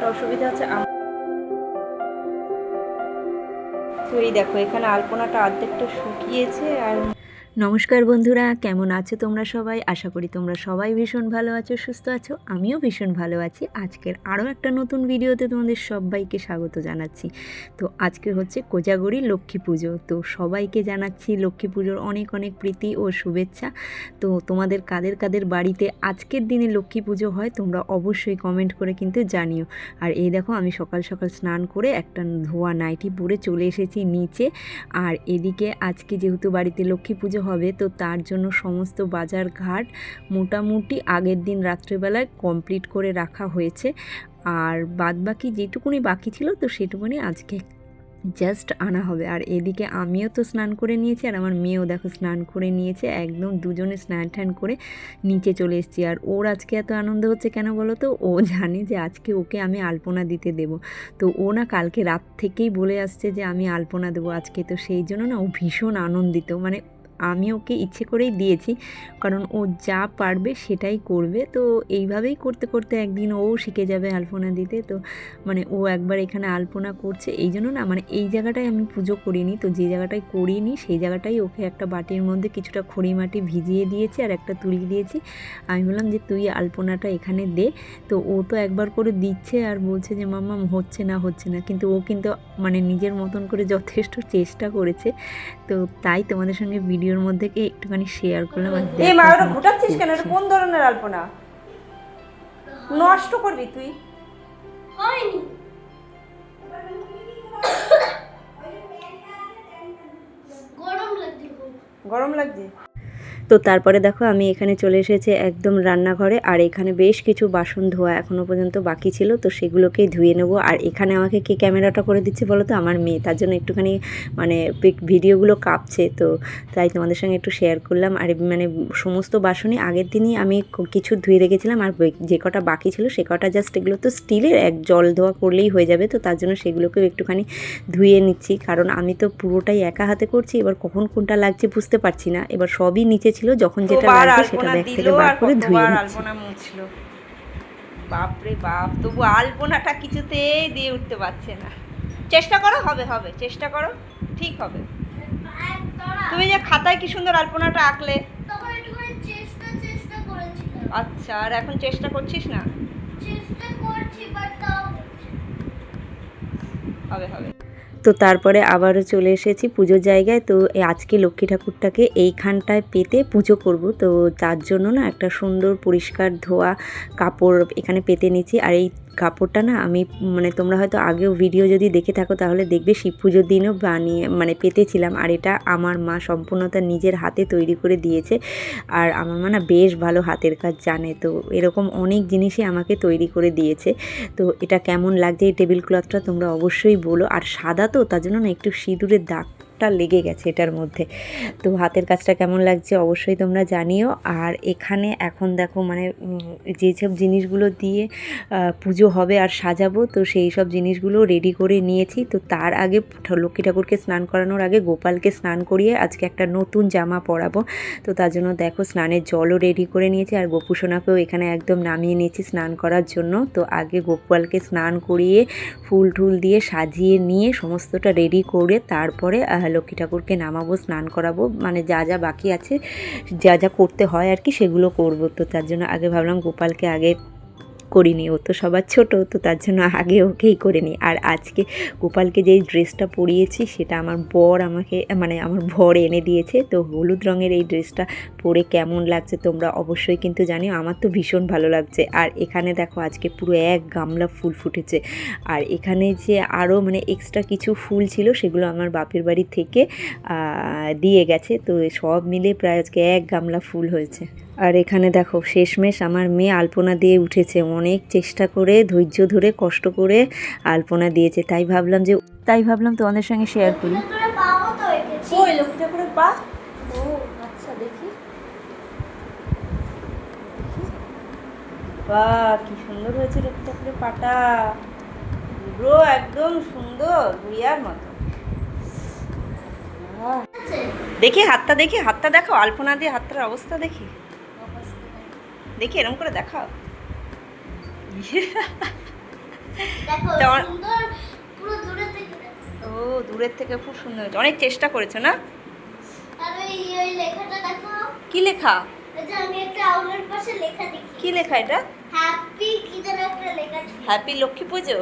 একটা অসুবিধা আছে তো এই দেখো এখানে আলপনাটা অর্ধেকটা শুকিয়েছে আর নমস্কার বন্ধুরা, কেমন আছো তোমরা সবাই? আশা করি তোমরা সবাই ভীষণ ভালো আছো, সুস্থ আছো, আমিও ভীষণ ভালো আছি। আজকের আরও একটা নতুন ভিডিওতে তোমাদের সবাইকে স্বাগত জানাচ্ছি। তো আজকে হচ্ছে কোজাগরি লক্ষ্মী পুজো। তো সবাইকে জানাচ্ছি লক্ষ্মী পুজোর অনেক অনেক প্রীতি ও শুভেচ্ছা। তো তোমাদের কাদের কাদের বাড়িতে আজকের দিনে লক্ষ্মী পুজো হয় তোমরা অবশ্যই কমেন্ট করে কিন্তু জানিও। আর এই দেখো আমি সকাল সকাল স্নান করে একটা ধোয়া নাইটি পরে চলে এসেছি নিচে। আর এদিকে আজকে যেহেতু বাড়িতে লক্ষ্মী পুজো হবে, তো তার জন্য সমস্ত বাজার ঘাট মোটামুটি আগের দিন রাত্রেবেলায় কমপ্লিট করে রাখা হয়েছে। আর বাদ বাকি যেটুকুনি বাকি ছিল, তো সেটুকুনি আজকে জাস্ট আনা হবে। আর এদিকে আমিও তো স্নান করে নিয়েছি, আর আমার মেয়েও দেখো স্নান করে নিয়েছে, একদম দুজনে স্নান ট্যান করে নিচে চলে এসেছি। আর ওর আজকে এত আনন্দ হচ্ছে কেন বলো তো? ও জানে যে আজকে ওকে আমি আলপনা দিতে দেবো। তো ও না কালকে রাত থেকেই বলে আসছে যে আমি আলপনা দেবো আজকে, তো সেই জন্য না ও ভীষণ আনন্দিত। মানে আমি ওকে ইচ্ছে করেই দিয়েছি, কারণ ও যা পারবে সেটাই করবে। তো এইভাবেই করতে করতে একদিন ও শিখে যাবে আলপনা দিতে। তো মানে ও একবার এখানে আলপনা করছে। এই জন্য না মানে এই জায়গাটায় আমি পুজো করিনি। তো যে জায়গাটায় করিনি, সেই জায়গাটাই ওকে একটা বাটির মধ্যে কিছুটা খড়ি মাটি ভিজিয়ে দিয়েছি আর একটা তুলি দিয়েছি। আমি বললাম যে, তুই আলপনাটা এখানে দে। তো ও তো একবার করে দিচ্ছে আর বলছে যে, মাম্মা, হচ্ছে না হচ্ছে না। কিন্তু ও কিন্তু মানে নিজের মতন করে যথেষ্ট চেষ্টা করেছে। তো তাই তোমাদের সঙ্গে ভিডিওর মধ্যে কি একটুখানি শেয়ার করলাম? আর এ মা ওটা ঘুটাচ্ছিস কেন? এটা কোন ধরনের আলপনা? নষ্ট করবি তুই। হয়নি। গরম লাগছে গরম লাগছে? তো তারপরে দেখো আমি এখানে চলে এসেছি একদম রান্নাঘরে, আর এখানে বেশ কিছু বাসন ধোয়া এখনও পর্যন্ত বাকি ছিল, তো সেগুলোকেই ধুয়ে নেব। আর এখানে আমাকে কে ক্যামেরাটা করে দিচ্ছে বলো তো? আমার মেয়ে, তার জন্য একটুখানি মানে ভিডিওগুলো কাঁপছে, তো তাই তোমাদের সঙ্গে একটু শেয়ার করলাম। আর মানে সমস্ত বাসনই আগের দিনই আমি কিছু ধুয়ে রেখেছিলাম, আর যে কটা বাকি ছিল সে কটা জাস্ট এগুলো তো স্টিলের এক জল ধোয়া করলেই হয়ে যাবে, তো তার জন্য সেগুলোকেও একটুখানি ধুয়ে নিচ্ছি। কারণ আমি তো পুরোটাই একা হাতে করছি, এবার কখন কোনটা লাগছে বুঝতে পারছি না, এবার সবই নিচে ছিল যখন যেটা লাগছে সেটা ব্যাগ থেকে বার করে ধুয়ে নিচ্ছি। বাপরে বাপ তবু আলপনাটা কিছুতেই দিয়ে উঠতে পারছে না। চেষ্টা করো হবে হবে চেষ্টা করো ঠিক হবে। তুমি যে খাতায় কি সুন্দর আলপনাটা আঁকলে। তখন একটুখানি চেষ্টা চেষ্টা করেছিলাম আচ্ছা আর এখন চেষ্টা করছিস না? চেষ্টা করছি বাট না। হবে হবে। তো তারপরে আবারও চলে এসেছি পুজোর জায়গায়। তো আজকে লক্ষ্মী ঠাকুরটাকে এইখানটায় পেতে পুজো করব। তো তার জন্য না একটা সুন্দর পরিষ্কার ধোয়া কাপড় এখানে পেতে নিচ্ছি। আর এই কাপড়টা না আমি মানে তোমরা হয়তো আগেও ভিডিও যদি দেখে থাকো, তাহলে দেখবে শিব পুজোর দিনও বানিয়ে মানে পেতেছিলাম। আর এটা আমার মা সম্পূর্ণ তার নিজের হাতে তৈরি করে দিয়েছে। আর আমার মা না বেশ ভালো হাতের কাজ জানে। তো এরকম অনেক জিনিসই আমাকে তৈরি করে দিয়েছে। তো এটা কেমন লাগছে এই টেবিল ক্লথটা তোমরা অবশ্যই বলো। আর সাদা তো, তার জন্য না একটু সিঁদুরের দাগটা লেগে গেছে এটার মধ্যে। তো হাতের কাজটা কেমন লাগছে অবশ্যই তোমরা জানিও। আর এখানে এখন দেখো মানে যেসব জিনিসগুলো দিয়ে পুজো হবে আর সাজাবো, তো সেই সব জিনিসগুলো রেডি করে নিয়েছি। তো তার আগে লক্ষ্মী ঠাকুরকে স্নান করানোর আগে গোপালকে স্নান করিয়ে আজকে একটা নতুন জামা পরাবো। তো তার জন্য দেখো স্নানের জলও রেডি করে নিয়েছি আর গোপুসোনাকেও এখানে একদম নামিয়ে নিয়েছি স্নান করার জন্য। তো আগে গোপালকে স্নান করিয়ে ফুল টুল দিয়ে সাজিয়ে নিয়ে সমস্তটা রেডি করে তারপরে লক্ষ্মী ঠাকুরকে নামাবো, স্নান করাবো মানে যা যা বাকি আছে, যা যা করতে হয় আর কি, সেগুলো করব। তো তার জন্য আগে ভাবলাম গোপালকে আগে করিনি, ও তো সবার ছোট, তো তার জন্য আগে ওকেই করে নিই। আর আজকে গোপালকে যেই ড্রেসটা পরিয়েছি, সেটা আমার বর আমাকে মানে আমার বর এনে দিয়েছে। তো হলুদ রঙের এই ড্রেসটা পরে কেমন লাগছে তোমরা অবশ্যই কিন্তু জানিও। আমার তো ভীষণ ভালো লাগছে। আর এখানে দেখো আজকে পুরো এক গামলা ফুল ফুটেছে। আর এখানে যে আরও মানে এক্সট্রা কিছু ফুল ছিল, সেগুলো আমার বাপের বাড়ি থেকে দিয়ে গেছে। তো সব মিলে প্রায় আজকে এক গামলা ফুল হয়েছে। আর এখানে দেখো শেষমেশ আমার মেয়ে আলপনা দিয়ে উঠেছে। অনেক চেষ্টা করে ধৈর্য ধরে কষ্ট করে আলপনা দিয়েছে। তাই ভাবলাম যে তাই ভাবলাম তোমাদের সঙ্গে শেয়ার করি। আচ্ছা বাহ কি সুন্দর হয়েছে লক্ষ্মী ঠাকুরের পাটা। পুরো একদম সুন্দর গুইয়ার মতো। দেখি হাতটা দেখি হাতটা দেখো আলপনা দিয়ে হাতটার অবস্থা দেখি। দেখি এরকম করে দেখাও। ও দূরের থেকে খুব সুন্দর। হয়েছে অনেক চেষ্টা করেছ না? কি লেখা? কি লেখা এটা? হ্যাপি লক্ষ্মী পুজো।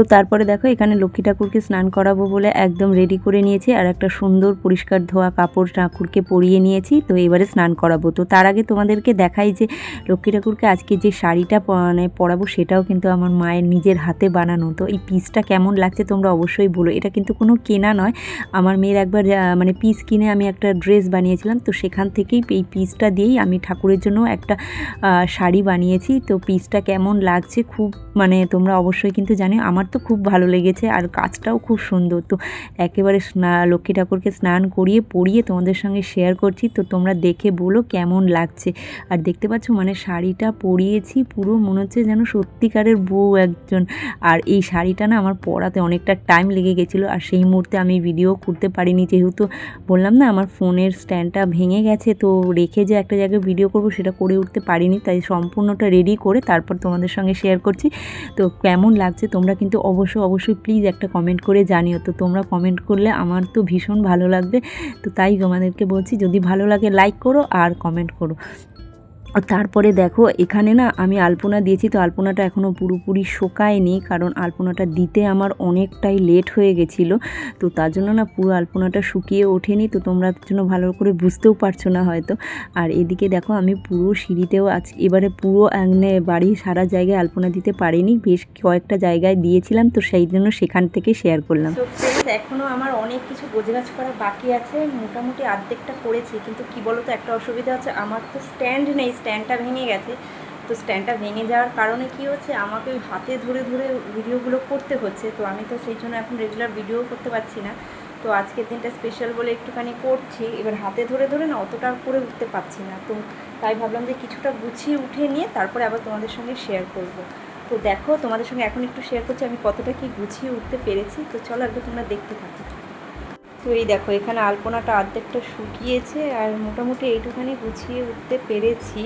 তো তারপরে দেখো এখানে লক্ষ্মী ঠাকুরকে স্নান করাবো বলে একদম রেডি করে নিয়েছি আর একটা সুন্দর পরিষ্কার ধোয়া কাপড় ঠাকুরকে পরিয়ে নিয়েছি। তো এবারে স্নান করাবো। তো তার আগে তোমাদেরকে দেখাই যে লক্ষ্মী ঠাকুরকে আজকে যে শাড়িটা মানে পরাবো সেটাও কিন্তু আমার মায়ের নিজের হাতে বানানো। তো এই পিসটা কেমন লাগছে তোমরা অবশ্যই বলো। এটা কিন্তু কোনো কেনা নয়। আমার মেয়ের একবার মানে পিস কিনে আমি একটা ড্রেস বানিয়েছিলাম। তো সেখান থেকেই এই পিসটা দিয়েই আমি ঠাকুরের জন্য একটা শাড়ি বানিয়েছি। তো পিসটা কেমন লাগছে খুব মানে তোমরা অবশ্যই কিন্তু জানি আমার তো খুব ভালো লেগেছে আর কাজটাও খুব সুন্দর। তো একেবারে লক্ষ্মী ঠাকুরকে স্নান করিয়ে, পরিয়ে তোমাদের সঙ্গে শেয়ার করছি। তো তোমরা দেখে বলো কেমন লাগছে। আর দেখতে পাচ্ছ মানে শাড়িটা পরিয়েছি, পুরো মনে হচ্ছে যেন সত্যিকারের বউ একজন। আর এই শাড়িটা না আমার পরাতে অনেকটা টাইম লেগে গেছিল আর সেই মুহূর্তে আমি ভিডিও করতে পারিনি যেহেতু বললাম না আমার ফোনের স্ট্যান্ডটা ভেঙে গেছে। তো রেখে যে একটা জায়গায় ভিডিও করব সেটা করে উঠতে পারিনি। তাই সম্পূর্ণটা রেডি করে তারপর তোমাদের সঙ্গে শেয়ার করছি। তো কেমন লাগছে তোমরা কিন্তু অবশ্যই অবশ্যই প্লিজ একটা কমেন্ট করে জানিও। তো তোমরা কমেন্ট করলে আমার তো ভীষণ ভালো লাগবে। তো তাই তোমাদেরকে বলছি, যদি ভালো লাগে লাইক করো আর কমেন্ট করো। তারপরে দেখো, এখানে না আমি আলপনা দিয়েছি, তো আলপনাটা এখনও পুরোপুরি শোকায়নি, কারণ আলপনাটা দিতে আমার অনেকটাই লেট হয়ে গেছিল। তো তার জন্য না পুরো আলপনাটা শুকিয়ে ওঠেনি, তো তোমরা জন্য ভালো করে বুঝতেও পারছ না হয়তো। আর এদিকে দেখো, আমি পুরো সিঁড়িতেও আজ, এবারে পুরো মানে বাড়ির সারা জায়গায় আলপনা দিতে পারিনি, বেশ কয়েকটা জায়গায় দিয়েছিলাম, তো সেই জন্য সেখান থেকে শেয়ার করলাম। ফ্রেন্ডস এখনও আমার অনেক কিছু গোছগাছ করা বাকি আছে, মোটামুটি অর্ধেকটা করেছি, কিন্তু কি বলো তো একটা অসুবিধা হচ্ছে আমার তো স্ট্যান্ড নেই স্ট্যান্ডটা ভেঙে গেছে। তো স্ট্যান্ডটা ভেঙে যাওয়ার কারণে কি হচ্ছে, আমাকে হাতে ধরে ধরে ভিডিওগুলো করতে হচ্ছে, তো আমি তো সেই জন্য এখন রেগুলার ভিডিও করতে পারছি না। তো আজকের দিনটা স্পেশাল বলে একটুখানি করছি, এবার হাতে ধরে ধরে না অতটা করে উঠতে পারছি না। তো তাই ভাবলাম যে কিছুটা গুছিয়ে উঠে নিয়ে তারপরে আবার তোমাদের সঙ্গে শেয়ার করব। তো দেখো, তোমাদের সঙ্গে এখন একটু শেয়ার করছি, আমি কতটা কি গুছিয়ে উঠতে পেরেছি। তো চলো একবার তোমরা দেখতে থাকো। তো এই দেখো, এখানে আলপনাটা অর্ধেকটা শুকিয়েছে আর মোটামুটি এইটুখানি গুছিয়ে উঠতে পেরেছি।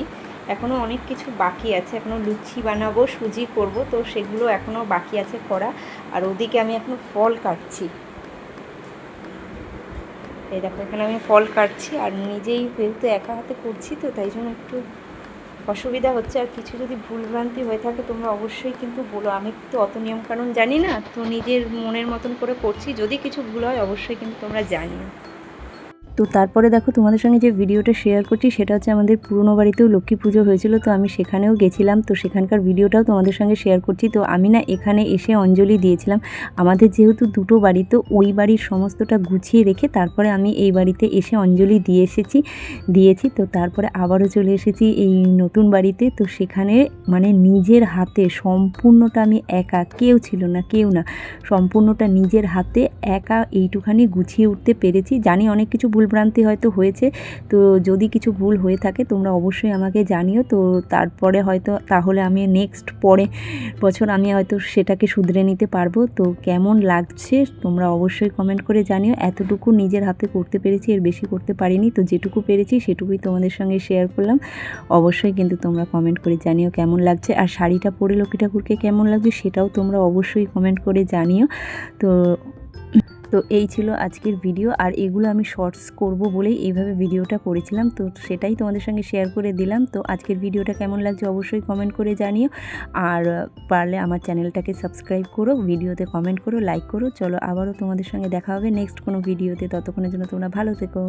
এখনও অনেক কিছু বাকি আছে। এখনও লুচি বানাবো, সুজি করব, তো সেগুলো এখনও বাকি আছে করা। আর ওদিকে আমি এখনও ফল কাটছি। এই দেখো, এখানে আমি ফল কাটছি আর নিজেই যেহেতু একা হাতে করছি তো, তাই জন্য একটু অসুবিধা হচ্ছে আর কিছু যদি ভুলভ্রান্তি হয়ে থাকে, তোমরা অবশ্যই কিন্তু বলো। আমি তো অত নিয়মকানুন জানি না, তো নিজের মনের মতন করে করছি। যদি কিছু ভুল হয়, অবশ্যই কিন্তু তোমরা জানিও। তো তারপরে দেখো তোমাদের সঙ্গে যে ভিডিওটা শেয়ার করছি, সেটা হচ্ছে আমাদের পুরনো বাড়িতেও লক্ষ্মী পুজো হয়েছিল, তো আমি সেখানেও গেছিলাম। তো সেখানকার ভিডিওটাও তোমাদের সঙ্গে শেয়ার করছি। তো আমি না এখানে এসে অঞ্জলি দিয়েছিলাম। আমাদের যেহেতু দুটো বাড়ি, তো ওই বাড়ির সমস্তটা গুছিয়ে রেখে তারপরে আমি এই বাড়িতে এসে অঞ্জলি দিয়ে এসেছি, দিয়েছি। তো তারপরে আবারও চলে এসেছি এই নতুন বাড়িতে। তো সেখানে মানে নিজের হাতে সম্পূর্ণটা আমি একা, কেউ ছিল না, কেউ না। সম্পূর্ণটা নিজের হাতে একা এইটুখানি গুছিয়ে উঠতে পেরেছি। জানি অনেক কিছু ভুলভ্রান্তি হয়তো হয়েছে। তো যদি কিছু ভুল হয়ে থাকে, তোমরা অবশ্যই আমাকে জানিও। তো তারপরে হয়তো, তাহলে আমি নেক্সট পরে বছর আমি হয়তো সেটাকে শুধরে নিতে পারব। তো কেমন লাগছে তোমরা অবশ্যই কমেন্ট করে জানিও। এতটুকু নিজের হাতে করতে পেরেছি, এর বেশি করতে পারিনি। তো যেটুকু পেরেছি, সেটুকুই তোমাদের সঙ্গে শেয়ার করলাম। অবশ্যই কিন্তু তোমরা কমেন্ট করে জানিও কেমন লাগছে। আর শাড়িটা পরে লক্ষ্মী ঠাকুরকে কেমন লাগছে, সেটাও তোমরা অবশ্যই কমেন্ট করে জানিও। তো তো এই ছিল আজকের ভিডিও আর এগুলো আমি শর্টস করব বলেই এইভাবে ভিডিওটা করেছিলাম। তো সেটাই তোমাদের সঙ্গে শেয়ার করে দিলাম। তো আজকের ভিডিওটা কেমন লাগছে অবশ্যই কমেন্ট করে জানিও। আর পারলে আমার চ্যানেলটাকে সাবস্ক্রাইব করো ভিডিওতে কমেন্ট করো লাইক করো। চলো আবারও তোমাদের সঙ্গে দেখা হবে নেক্সট কোনো ভিডিওতে ততক্ষণের জন্য তোমরা ভালো থেকো।